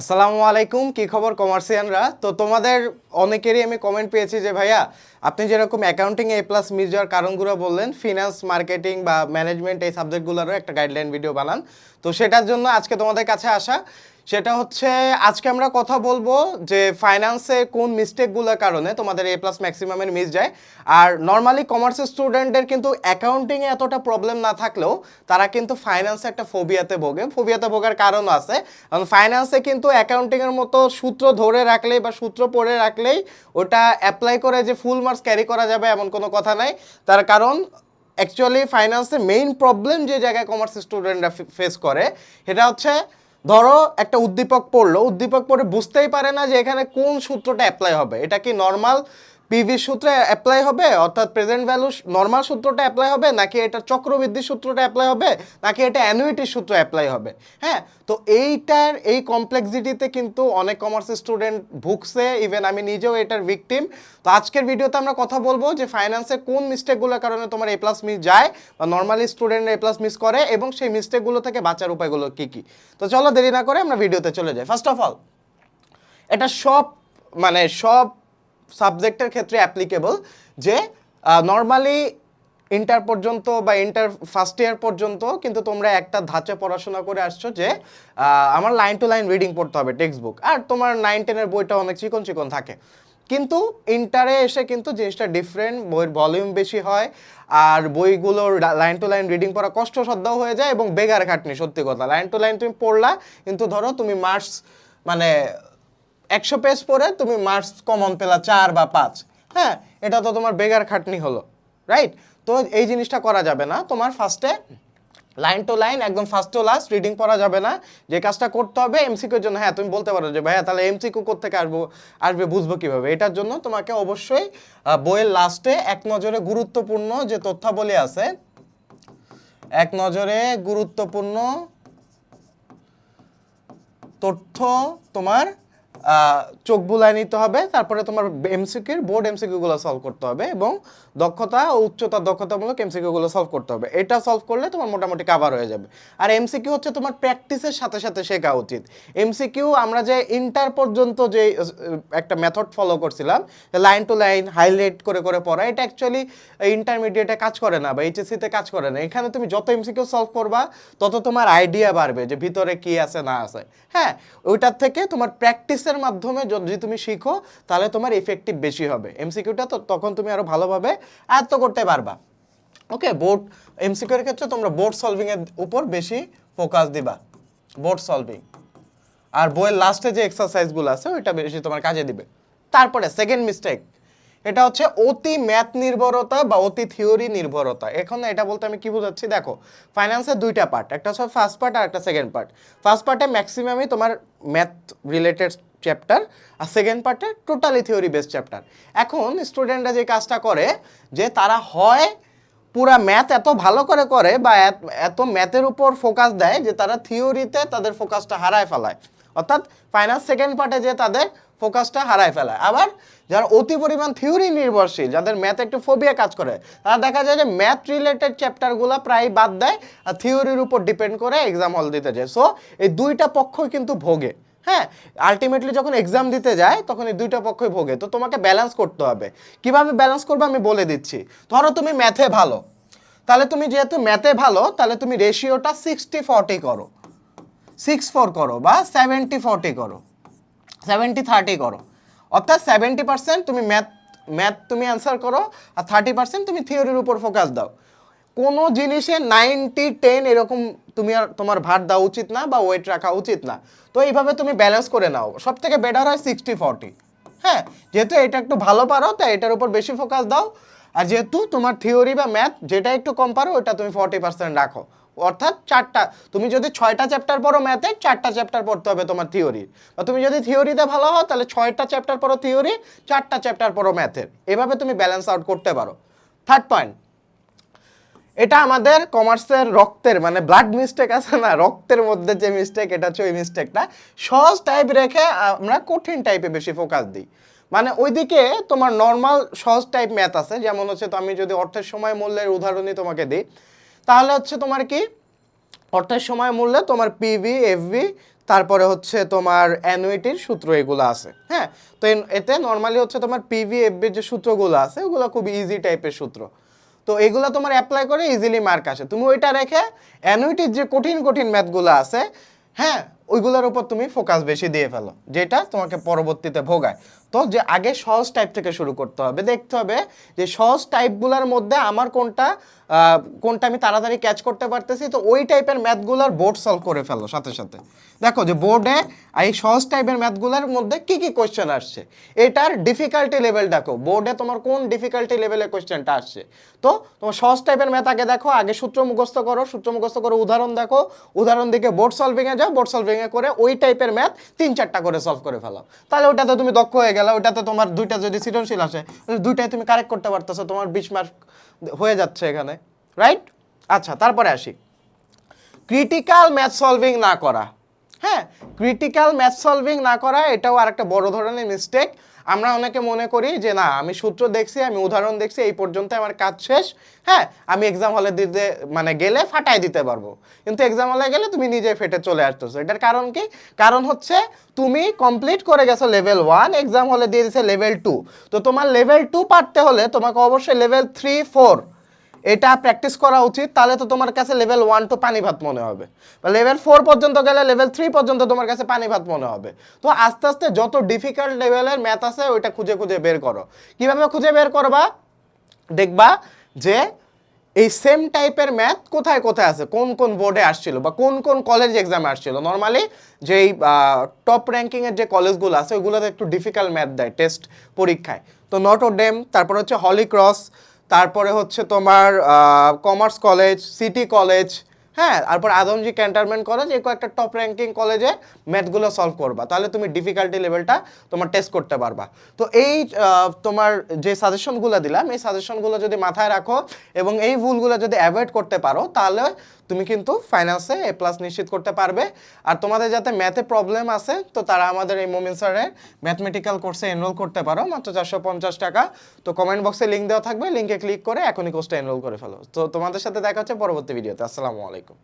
আসসালামু আলাইকুম, কি খবর কমার্সিয়ানরা তো তোমাদের অনেকেরই আমি কমেন্ট পেয়েছি যে, ভাইয়া, আপনি যেরকম অ্যাকাউন্টিং এ প্লাস মিস যাওয়ার কারণগুলো বললেন ফিনান্স মার্কেটিং বা ম্যানেজমেন্ট এই সাবজেক্টগুলোরও একটা গাইডলাইন ভিডিও বানান। তো সেটার জন্য আজকে তোমাদের কাছে আসা। সেটা হচ্ছে, আজকে আমরা কথা বলব যে ফাইন্যান্সে কোন মিস্টেকগুলোর কারণে তোমাদের এ প্লাস ম্যাক্সিমামের মিস যায়। আর নর্মালি কমার্সের স্টুডেন্টদের কিন্তু অ্যাকাউন্টিংয়ে এতটা প্রবলেম না থাকলেও তারা কিন্তু ফাইন্যান্সে একটা ফোবিয়াতে ভোগে। ফোবিয়াতে ভোগার কারণও আছে। কারণ ফাইন্যান্সে কিন্তু অ্যাকাউন্টিংয়ের মতো সূত্র ধরে রাখলেই বা সূত্র পড়ে রাখলেই ওটা অ্যাপ্লাই করে যে ফুল মার্কস ক্যারি করা যাবে এমন কোনো কথা নাই। তার কারণ অ্যাকচুয়ালি ফাইন্যান্সে মেইন প্রবলেম যে জায়গায় কমার্স স্টুডেন্টরা ফেস করে, সেটা হচ্ছে ধরো একটা উদ্দীপক পড়ল, উদ্দীপক পড়ে বুঝতেই পারে না যে এখানে কোন সূত্রটা অ্যাপ্লাই হবে। এটা কি নর্মাল পিভি সূত্রে অ্যাপ্লাই হবে, অর্থাৎ প্রেজেন্ট ভ্যালু নর্মাল সূত্রটা অ্যাপ্লাই হবে, নাকি এটা চক্রবৃদ্ধি সূত্রটা অ্যাপ্লাই হবে, নাকি এটা অ্যানুইটির সূত্র অ্যাপ্লাই হবে? হ্যাঁ তো এইটার, এই কমপ্লেক্সিটিতে কিন্তু অনেক কমার্স স্টুডেন্ট ভুগছে ইভেন আমি নিজেও এটার ভিকটিম তো আজকের ভিডিওতে আমরা কথা বলব যে ফাইন্যান্সে কোন মিস্টেকগুলোর কারণে তোমার এ প্লাস মিস যায়, বা normally student A plus miss করে, এবং সেই মিস্টেকগুলো থেকে বাঁচার উপায়গুলো কী কী? তো চলো দেরি না করে আমরা ভিডিওতে চলে যাই। ফার্স্ট অফ অল এটা সব মানে সব সাবজেক্টের ক্ষেত্রে অ্যাপ্লিকেবল যে নর্মালি ইন্টার পর্যন্ত বা ইন্টার ফার্স্ট ইয়ার পর্যন্ত কিন্তু তোমরা একটা ধাঁচে পড়াশোনা করে আসছো যে আমার লাইন টু লাইন রিডিং পড়তে হবে টেক্সট বুক আর তোমার নাইন টেনের বইটা অনেক চিকন চিকন থাকে। কিন্তু ইন্টারে এসে কিন্তু জিনিসটা ডিফারেন্ট বইয়ের ভলিউম বেশি হয় আর বইগুলোর লাইন টু লাইন রিডিং পড়া কষ্টসাধ্য হয়ে যায় এবং বেগার খাটনি, সত্যি কথা। লাইন টু লাইন তুমি পড়লা, কিন্তু ধরো তুমি মার্কস মানে একশো পেজ পড়ে তুমি মার্কস কমন পেলা চার বা পাঁচ। হ্যাঁ এটা তো তোমার বেগার খাটনি হলো রাইট তো এই জিনিসটা করা যাবে না। তোমার ফার্স্টে লাইন টু লাইন একদম ফার্স্ট টু লাস্ট রিডিং করা যাবে না। যে কাজটা করতে হবে এমসিকিউর জন্য হ্যাঁ তুমি বলতে পারো যে ভাইয়া, তাহলে এমসিকিউ থেকে আসব, আসবে বুঝব কীভাবে? এটার জন্য তোমাকে অবশ্যই বইয়ের লাস্টে এক নজরে গুরুত্বপূর্ণ যে তথ্যাবলী আছে, এক নজরে গুরুত্বপূর্ণ তথ্য তোমার চোখ বুলায় নিতে হবে, তারপরে তোমার এমসিকিউর বোর্ড এমসিকিউগুলো সলভ করতে হবে এবং দক্ষতা ও উচ্চতা দক্ষতামূলক এমসিকিউগুলো সলভ করতে হবে। এটা সলভ করলে তোমার মোটামুটি কাভার হয়ে যাবে। আর এমসিকিউ হচ্ছে তোমার প্র্যাকটিসের সাথে সাথে শেখা উচিত। এমসিকিউ আমরা যে ইন্টার পর্যন্ত যে একটা মেথড ফলো করছিলাম লাইন টু লাইন হাইলাইট করে করে পড়া, এটা অ্যাকচুয়ালি ইন্টারমিডিয়েটে কাজ করে না বা এইচএসসিতে কাজ করে না। এখানে তুমি যত এমসিকিউ সলভ করবা, তত তোমার আইডিয়া বাড়বে যে ভিতরে কি আছে, না আছে। হ্যাঁ ওইটার থেকে তোমার প্র্যাকটিসের মাধ্যমে যদি তুমি শিখো, তাহলে তোমার ইফেক্টিভ বেশি হবে। এমসিকিউটা তো তখন তুমি আরও ভালোভাবে আয়ত্ত করতে পারবা। ওকে বোর্ড এমসিকিউর ক্ষেত্রে তোমরা বোর্ড সলভিং এর উপর বেশি ফোকাস দিবা। বোর্ড সলভিং আর বইয়ের লাস্টে যে এক্সারসাইজগুলো আছে, ওইটা বেশি তোমার কাজে দিবে। তারপরে সেকেন্ড মিস্টেক এটা হচ্ছে অতি ম্যাথ নির্ভরতা বা অতি থিওরি নির্ভরতা। এখন এটা বলতে আমি কি বোঝাচ্ছি? দেখো ফাইন্যান্সের দুইটা পার্ট একটা হচ্ছে ফার্স্ট পার্ট আর একটা সেকেন্ড পার্ট ফার্স্ট পার্টে ম্যাক্সিমামই তোমার ম্যাথ রিলেটেড চ্যাপ্টার আর সেকেন্ড পার্টে টোটালি থিওরি বেসড চ্যাপ্টার এখন স্টুডেন্টরা যে কাজটা করে, যে তারা হয় পুরা ম্যাথ এত ভালো করে করে বা এত ম্যাথের উপর ফোকাস দেয় যে তারা থিওরিতে তাদের ফোকাসটা হারায় ফেলায়। অর্থাৎ ফাইনাল সেকেন্ড পার্টে যে তাদের ফোকাসটা হারায় ফেলায়। আবার যারা অতি পরিমাণ থিওরি নির্ভরশীল, যাদের ম্যাথ একটু ফোবিয়া কাজ করে, তারা দেখা যায় যে ম্যাথ রিলেটেড চ্যাপ্টারগুলো প্রায় বাদ দেয় আর থিওরির উপর ডিপেন্ড করে এক্সাম হল দিতে যায়। সো এই দুইটা পক্ষই কিন্তু ভোগে। হ্যাঁ আলটিমেটলি যখন এক্সাম দিতে যায়, তখন এই দুইটা পক্ষই ভোগে। তো তোমাকে ব্যালেন্স করতে হবে। কীভাবে ব্যালেন্স করবে আমি বলে দিচ্ছি। ধরো তুমি ম্যাথে ভালো। তাহলে তুমি যেহেতু ম্যাথে ভালো, তাহলে তুমি রেশিওটা সিক্সটি ফর্টি করো। সিক্স ফোর করো বা সেভেন্টি ফর্টি করো। সেভেন্টি থার্টি করো। অর্থাৎ সেভেন্টি পার্সেন্ট তুমি ম্যাথ ম্যাথ তুমি অ্যান্সার করো আর থার্টি পার্সেন্ট তুমি থিওরির উপর ফোকাস দাও। কোনো জিনিসে নাইনটি টেন এরকম তুমি আর তোমার ভার দেওয়া উচিত না বা ওয়েট রাখা উচিত না। তো এইভাবে তুমি ব্যালেন্স করে নাও। সব থেকে বেটার হয় সিক্সটি ফর্টি হ্যাঁ যেহেতু এটা একটু ভালো পারো, তাই এটার উপর বেশি ফোকাস দাও। আর যেহেতু তোমার থিওরি বা ম্যাথ যেটা একটু কম পারো, ওটা তুমি ফর্টি পার্সেন্ট রাখো। অর্থাৎ চারটা, তুমি যদি ছয়টা চ্যাপ্টার পড়ো ম্যাথে চারটা চ্যাপ্টার পড়তে হবে তোমার থিওরি বা তুমি যদি থিওরিতে ভালো হও, তাহলে ছয়টা চ্যাপ্টার পড়ো থিওরি চারটা চ্যাপ্টার পড়ো ম্যাথের এভাবে তুমি ব্যালেন্স আউট করতে পারো। থার্ড পয়েন্ট এটা আমাদের কমার্সের রক্তের মানে ব্লাড মিস্টেক আছে না, রক্তের মধ্যে যে মিস্টেক এটা হচ্ছে ওই মিস্টেকটা সহজ টাইপ রেখে আমরা কঠিন টাইপে বেশি ফোকাস দিই। মানে ওইদিকে তোমার নর্মাল সহজ টাইপ ম্যাথ আছে। যেমন হচ্ছে তো আমি যদি অর্থের সময় মূল্যের উদাহরণই তোমাকে দিই, তাহলে হচ্ছে তোমার কি? অর্থের সময় মূল্যে তোমার পিভি এফভি তারপরে হচ্ছে তোমার অ্যানুইটির সূত্র এগুলো আছে। হ্যাঁ? তো এতে নর্মালি হচ্ছে তোমার পিভি এফবির যে সূত্রগুলো আছে, ওগুলো খুব ইজি টাইপের সূত্র। তো এগুলো তোমার অ্যাপ্লাই করে ইজিলি মার্ক আসে। তুমি ওইটা রেখে অ্যানুইটির যে কঠিন কঠিন ম্যাথগুলো আছে হ্যাঁ ওইগুলোর উপর তুমি ফোকাস বেশি দিয়ে ফেলো, যেটা তোমাকে পরবর্তীতে ভোগায়। তো যে আগে সহজ টাইপ থেকে শুরু করতে হবে, দেখতে হবে যে সহজ টাইপগুলোর মধ্যে আমার কোনটা কোনটা আমি তাড়াতাড়ি ক্যাচ করতে পারতেছি, তো ওই টাইপের ম্যাথগুলোর বোর্ড সলভ করে ফেলো সাথে সাথে। দেখো যে বোর্ডে এই সহজ টাইপের ম্যাথগুলোর মধ্যে কি কি কোয়েশ্চেন আসছে, এটার ডিফিকাল্টি লেভেল দেখো বোর্ডে তোমার কোন ডিফিকাল্টি লেভেলের কোয়েশ্চেনটা আসছে। তো তোমার সহজ টাইপের ম্যাথ আগে দেখো, আগে সূত্র মুখস্থ করো, সূত্র মুখস্থ করে, উদাহরণ দেখো, উদাহরণ দিকে বোর্ড সলভিংয়ে যাও বোর্ড সলভিংয়ে করে ওই টাইপের ম্যাথ তিন চারটা করে সলভ করে ফেলো। তাহলে ওটাতে তুমি দক্ষ হয়ে গেলে, ওটাতে তোমার দুইটা যদি সৃজনশীল আসে দুইটাই তুমি কারেক্ট করতে পারতেছো, তোমার বিশ মার্ক হয়ে যাচ্ছে এখানে রাইট আচ্ছা তারপরে আসি। ক্রিটিক্যাল ম্যাথ সলভিং না করা। হ্যাঁ ক্রিটিক্যাল ম্যাথ সলভিং না করা এটাও আর একটা বড় ধরনের মিস্টেক আমরা অনেকে মনে করি যে, না, আমি সূত্র দেখছি, আমি উদাহরণ দেখছি, এই পর্যন্ত আমার কাজ শেষ। হ্যাঁ আমি এক্সাম হলে দিতে মানে গেলে ফাটাই দিতে পারব। কিন্তু এক্সাম হলে গেলে তুমি নিজে ফেটে চলে আসতেছো। এটার কারণ কি? কারণ হচ্ছে তুমি কমপ্লিট করে গেছো লেভেল ওয়ান এক্সাম হলে দিয়ে দিছে লেভেল টু তো তোমার লেভেল টু পারতে হলে তোমাকে অবশ্যই লেভেল থ্রি ফোর এটা প্র্যাকটিস করা উচিত, তাহলে তো তোমার কাছে লেভেল ওয়ান টু পানি ভাত মনে হবে। বা লেভেল ফোর পর্যন্ত গেলে লেভেল থ্রি পর্যন্ত তোমার কাছে পানি ভাত মনে হবে। তো আস্তে আস্তে যত ডিফিকাল্ট লেভেলের ম্যাথ আছে, ওইটা খুঁজে খুঁজে বের করো। কীভাবে খুঁজে বের করবা? দেখবা যে এই সেম টাইপের ম্যাথ কোথায় কোথায় আছে, কোন কোন বোর্ডে আসছিল বা কোন কোন কলেজ এক্সামে আসছিল। নর্মালি যেই টপ র্যাঙ্কিংয়ের যে কলেজগুলো আছে, ওইগুলোতে একটু ডিফিকাল্ট ম্যাথ দেয় টেস্ট পরীক্ষায়। তো নট ও ডেম তারপর হচ্ছে হলি ক্রস তারপরে হচ্ছে তোমার কমার্স কলেজ সিটি কলেজ হ্যাঁ তারপর আদমজি ক্যান্টারমেন্ট কলেজ এই কয়েকটা টপ র্যাঙ্কিং কলেজে ম্যাথগুলো সলভ করবা। তাহলে তুমি ডিফিকাল্টি লেভেলটা তোমার টেস্ট করতে পারবা। তো এই তোমার যে সাজেশনগুলো দিলাম, এই সাজেশনগুলো যদি মাথায় রাখো এবং এই ভুলগুলো যদি অ্যাভয়েড করতে পারো, তাহলে তুমি কিন্তু ফাইন্যান্সে এ প্লাস নিশ্চিত করতে পারবে। আর তোমাদের যাতে ম্যাথে প্রবলেম আছে, তো তারা আমাদের এই মোমিন স্যারের ম্যাথমেটিক্যাল কোর্সে এনরোল করতে পারো। মাত্র চারশো পঞ্চাশ টাকা। তো কমেন্ট বক্সে লিঙ্ক দেওয়া থাকবে। লিঙ্কে ক্লিক করে এখনই কোর্সটা এনরোল করে ফেলো। তো তোমাদের সাথে দেখা হচ্ছে পরবর্তী ভিডিওতে আসসালামু আলাইকুম।